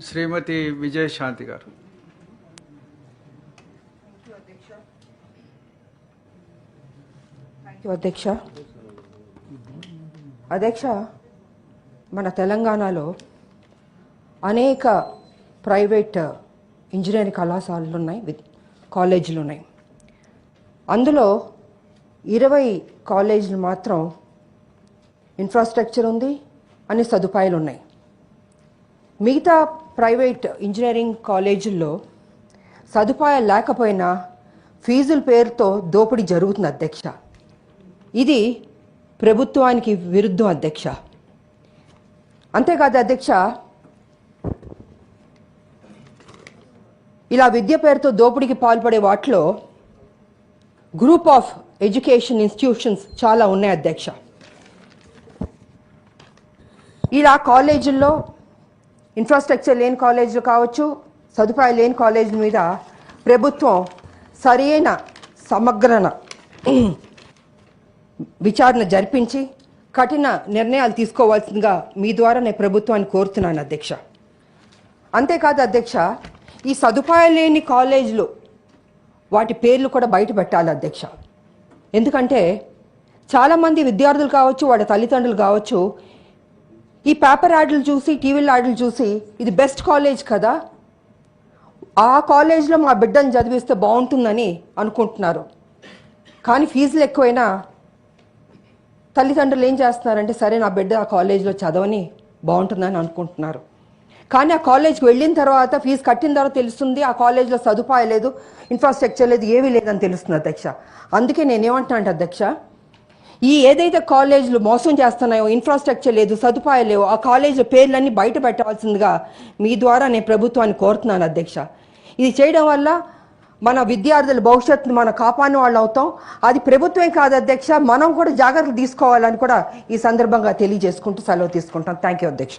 శ్రీమతి విజయశాంతి గారు. అధ్యక్ష. అధ్యక్ష మన తెలంగాణలో అనేక ప్రైవేట్ ఇంజనీరింగ్ కళాశాలలు ఉన్నాయి కాలేజీలు ఉన్నాయి అందులో ఇరవై కాలేజీలు మాత్రం ఇన్ఫ్రాస్ట్రక్చర్ ఉంది అన్ని సదుపాయాలు ఉన్నాయి మిగతా ప్రైవేట్ ఇంజనీరింగ్ కాలేజీల్లో సదుపాయాలు లేకపోయినా ఫీజుల పేరుతో దోపిడీ జరుగుతుంది అధ్యక్ష. ఇది ప్రభుత్వానికి విరుద్ధం అధ్యక్ష. అంతేకాదు అధ్యక్ష ఇలా విద్య పేరుతో దోపిడీకి పాల్పడే వాటిలో గ్రూప్ ఆఫ్ ఎడ్యుకేషన్ ఇన్స్టిట్యూషన్స్ చాలా ఉన్నాయి అధ్యక్ష. ఇలా కాలేజీల్లో ఇన్ఫ్రాస్ట్రక్చర్ లేని కాలేజీలు కావచ్చు సదుపాయాలు లేని కాలేజీల మీద ప్రభుత్వం సరైన సమగ్రన విచారణ జరిపించి కఠిన నిర్ణయాలు తీసుకోవాల్సిందిగా మీ ద్వారా నేను ప్రభుత్వాన్ని కోరుతున్నాను అధ్యక్ష. అంతేకాదు అధ్యక్ష ఈ సదుపాయాలు లేని కాలేజీలు వాటి పేర్లు కూడా బయట పెట్టాలి అధ్యక్ష. ఎందుకంటే చాలామంది విద్యార్థులు కావచ్చు వాళ్ళ తల్లిదండ్రులు కావచ్చు ఈ పేపర్ యాడ్లు చూసి టీవీల యాడ్లు చూసి ఇది బెస్ట్ కాలేజ్ కదా? ఆ కాలేజ్లో మా బిడ్డను చదివిస్తే బాగుంటుందని అనుకుంటున్నారు. కానీ ఫీజులు ఎక్కువైనా తల్లిదండ్రులు ఏం చేస్తున్నారంటే సరే నా బిడ్డ ఆ కాలేజ్లో చదవని బాగుంటుందని అనుకుంటున్నారు. కానీ ఆ కాలేజ్కి వెళ్ళిన తర్వాత ఫీజు కట్టిన తర్వాత తెలుస్తుంది ఆ కాలేజ్లో సదుపాయం లేదు ఇన్ఫ్రాస్ట్రక్చర్ లేదు ఏమీ లేదని తెలుస్తుంది అధ్యక్ష. అందుకే నేనేమంటున్నా అంటే అధ్యక్ష ఈ ఏదైతే కాలేజీలు మోసం చేస్తున్నాయో ఇన్ఫ్రాస్ట్రక్చర్ లేదు సదుపాయాలు లేవు ఆ కాలేజీల పేర్లన్నీ బయట పెట్టాల్సిందిగా మీ ద్వారా నేను ప్రభుత్వాన్ని కోరుతున్నాను అధ్యక్ష. ఇది చేయడం వల్ల మన విద్యార్థుల భవిష్యత్తును మనం కాపాడిన వాళ్ళు అవుతాం. అది ప్రభుత్వం కాదు అధ్యక్ష మనం కూడా జాగ్రత్తలు తీసుకోవాలని కూడా ఈ సందర్భంగా తెలియజేసుకుంటూ సెలవు తీసుకుంటాం. థ్యాంక్ యూ అధ్యక్ష.